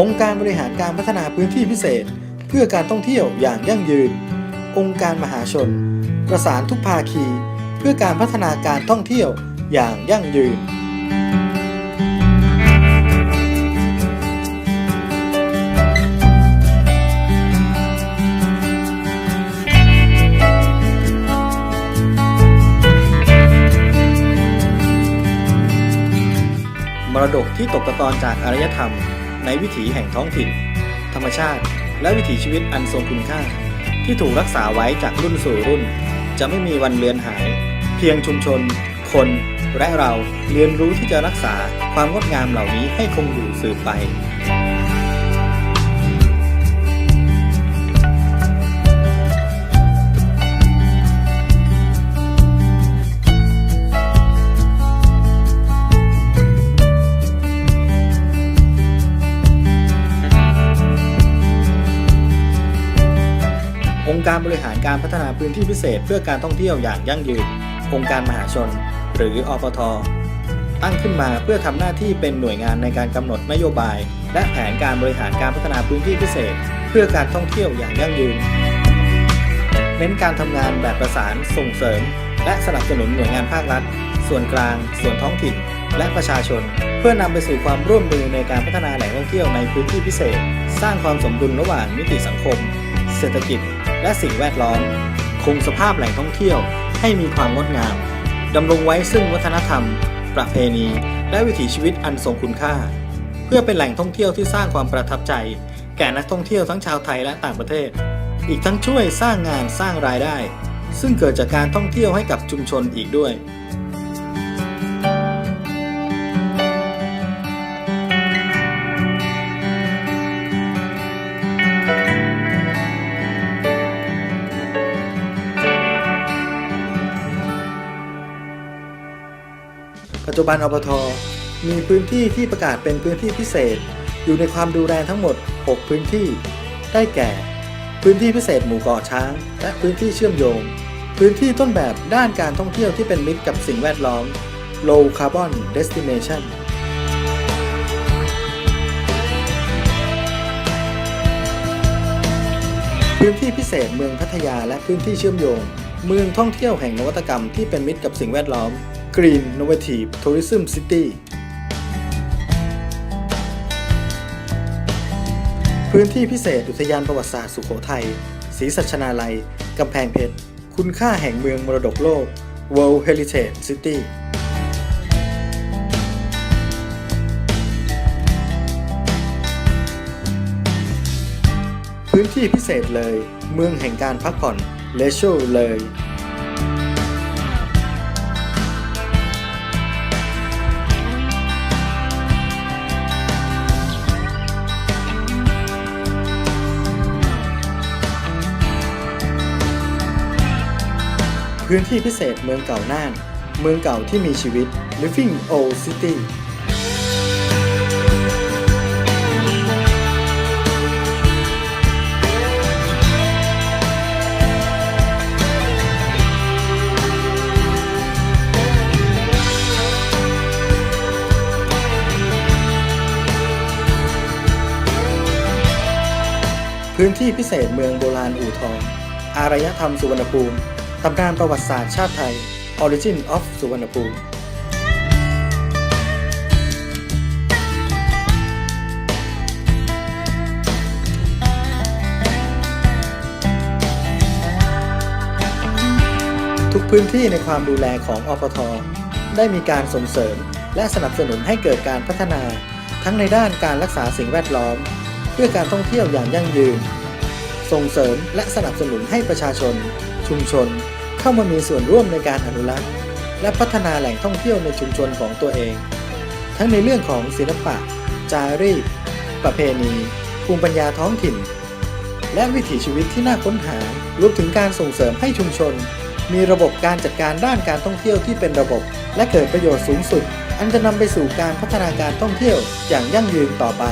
องค์การบริหารการพัฒนาพื้นที่พิเศษ เพื่อการท่องเที่ยวอย่างยั่งยืน องค์การมหาชน ประสานทุกภาคี เพื่อการพัฒนาการท่องเที่ยวอย่างยั่งยืนมรดกที่ตกตะกอนจากอารยธรรม ในวิถีแห่งท้องถิ่น ธรรมชาติ และวิถีชีวิตอันทรงคุณค่า ที่ถูกรักษาไว้จากรุ่นสู่รุ่น จะไม่มีวันเลือนหาย เพียงชุมชน คนและเราเรียนรู้ที่จะรักษาความงดงามเหล่านี้ให้คงอยู่สืบไป การบริหารการพัฒนาพื้นที่พิเศษเพื่อการท่องเที่ยวอย่างยั่งยืน องค์การมหาชน หรืออปท ตั้งขึ้นมาเพื่อทำหน้าที่เป็นหน่วยงานในการกำหนดนโยบาย และแผนการบริหารการพัฒนาพื้นที่พิเศษ เพื่อการท่องเที่ยวอย่างยั่งยืน เน้นการทำงานแบบประสานส่งเสริม และสนับสนุนหน่วยงานภาครัฐ ส่วนกลาง ส่วนท้องถิ่น และประชาชน เพื่อนำไปสู่ความร่วมมือในการพัฒนาแหล่งท่องเที่ยวในพื้นที่พิเศษ สร้างความสมดุลระหว่างมิติสังคม เศรษฐกิจ และสิ่งแวดล้อม คงสภาพแหล่งท่องเที่ยวให้มีความงดงาม ดำรงไว้ซึ่งวัฒนธรรม ประเพณี และวิถีชีวิตอันทรงคุณค่า เพื่อเป็นแหล่งท่องเที่ยวที่สร้างความประทับใจ แก่นักท่องเที่ยวทั้งชาวไทยและต่างประเทศ อีกทั้งช่วยสร้างงานสร้างรายได้ ซึ่งเกิดจากการท่องเที่ยวให้กับชุมชนอีกด้วย ปัจจุบันอปทมีพื้นที่ที่ประกาศเป็นพื้นที่พิเศษ อยู่ในความดูแลทั้งหมด 6 พื้นที่ ได้แก่ พื้นที่พิเศษหมู่เกาะช้าง และพื้นที่เชื่อมโยง พื้นที่ต้นแบบด้านการท่องเที่ยวที่เป็นมิตรกับสิ่งแวดล้อม Low Carbon Destination พื้นที่พิเศษเมืองพัทยาและพื้นที่เชื่อมโยง เมืองท่องเที่ยวแห่งนวัตกรรมที่เป็นมิตรกับสิ่งแวดล้อม Green Innovative Tourism City พื้นที่พิเศษอุทยานประวัติศาสตร์สุโขทัยศรีสัชนาลัย กำแพงเพชร คุณค่าแห่งเมืองมรดกโลก World Heritage City พื้นที่พิเศษเลย เมืองแห่งการพักผ่อน Leisure เลย พื้นที่พิเศษเมืองเก่าน่าน เมืองเก่าที่มีชีวิต Living Old City พื้นที่พิเศษเมืองโบราณอู่ทอง อารยธรรมสุวรรณภูมิ ตำนานประวัติศาสตร์ชาติไทย Origin of สุวรรณภูมิทุกพื้นที่ในความดูแลของอปท ได้มีการส่งเสริม และสนับสนุนให้เกิดการพัฒนา ทั้งในด้านการรักษาสิ่งแวดล้อม เพื่อการท่องเที่ยวอย่างยั่งยืน ส่งเสริมและสนับสนุนให้ประชาชน ชุมชน เข้ามามีส่วนร่วมในการอนุรักษ์ และพัฒนาแหล่งท่องเที่ยวในชุมชนของตัวเอง ทั้งในเรื่องของศิลปะ จารีตประเพณีภูมิปัญญาท้องถิ่น และวิถีชีวิตที่น่าค้นหารวมถึงการส่งเสริมให้ชุมชน มีระบบการจัดการด้านการท่องเที่ยวที่เป็นระบบ และเกิดประโยชน์สูงสุด อันจะนำไปสู่การพัฒนาการท่องเที่ยวอย่างยั่งยืนต่อไป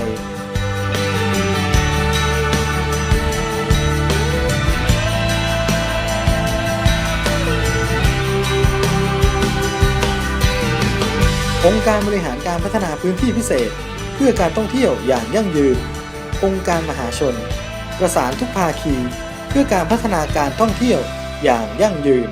องค์การบริหารการพัฒนาพื้นที่พิเศษ เพื่อการท่องเที่ยวอย่างยั่งยืน องค์การมหาชน ประสานทุกภาคี เพื่อการพัฒนาการท่องเที่ยวอย่างยั่งยืน